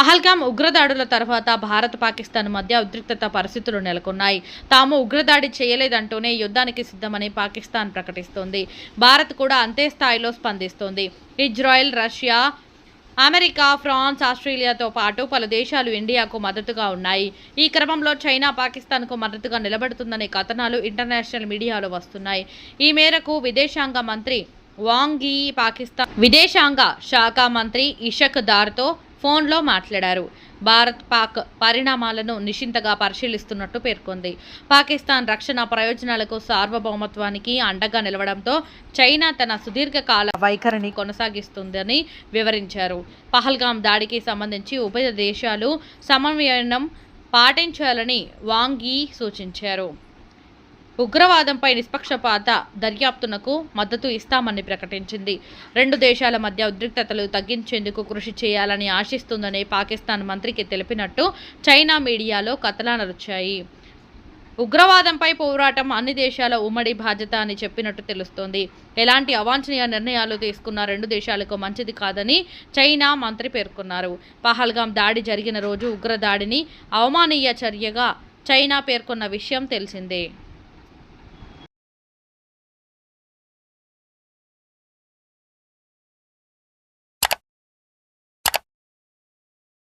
పహల్గాం ఉగ్రదాడుల తర్వాత భారత్ పాకిస్తాన్ మధ్య ఉద్రిక్తత పరిస్థితులు నెలకొన్నాయి. తాము ఉగ్రదాడి చేయలేదంటూనే యుద్ధానికి సిద్ధమని పాకిస్తాన్ ప్రకటిస్తోంది. భారత్ కూడా అంతే స్థాయిలో స్పందిస్తోంది. ఇజ్రాయెల్ రష్యా అమెరికా ఫ్రాన్స్ ఆస్ట్రేలియాతో పాటు పలు దేశాలు ఇండియాకు మద్దతుగా ఉన్నాయి. ఈ క్రమంలో చైనా పాకిస్తాన్కు మద్దతుగా నిలబడుతుందనే కథనాలు ఇంటర్నేషనల్ మీడియాలో వస్తున్నాయి. ఈ మేరకు విదేశాంగ మంత్రి వాంగ్ పాకిస్తాన్ విదేశాంగ శాఖ మంత్రి ఇషక్ దార్తో ఫోన్లో మాట్లాడారు. భారత్ పాక్ పరిణామాలను నిశింతగా పరిశీలిస్తున్నట్టు పేర్కొంది. పాకిస్తాన్ రక్షణ ప్రయోజనాలకు సార్వభౌమత్వానికి అండగా నిలవడంతో చైనా తన సుదీర్ఘకాల వైఖరిని కొనసాగిస్తుందని వివరించారు. పహల్గాం దాడికి సంబంధించి ఉభయ దేశాలు సమన్వయం పాటించాలని వాంగీ సూచించారు. ఉగ్రవాదంపై నిష్పక్షపాత దర్యాప్తునకు మద్దతు ఇస్తామని ప్రకటించింది. రెండు దేశాల మధ్య ఉద్రిక్తతలు తగ్గించేందుకు కృషి చేయాలని ఆశిస్తుందని పాకిస్తాన్ మంత్రికి తెలిపినట్టు చైనా మీడియాలో కథనాలొచ్చాయి ఉగ్రవాదంపై పోరాటం అన్ని దేశాల ఉమ్మడి బాధ్యత అని చెప్పినట్టు తెలుస్తోంది. ఎలాంటి అవాంఛనీయ నిర్ణయాలు తీసుకున్న రెండు దేశాలకు మంచిది కాదని చైనా మంత్రి పేర్కొన్నారు. పహల్గాం దాడి జరిగిన రోజు ఉగ్రదాడిని అవమానీయ చర్యగా చైనా పేర్కొన్న విషయం తెలిసిందే.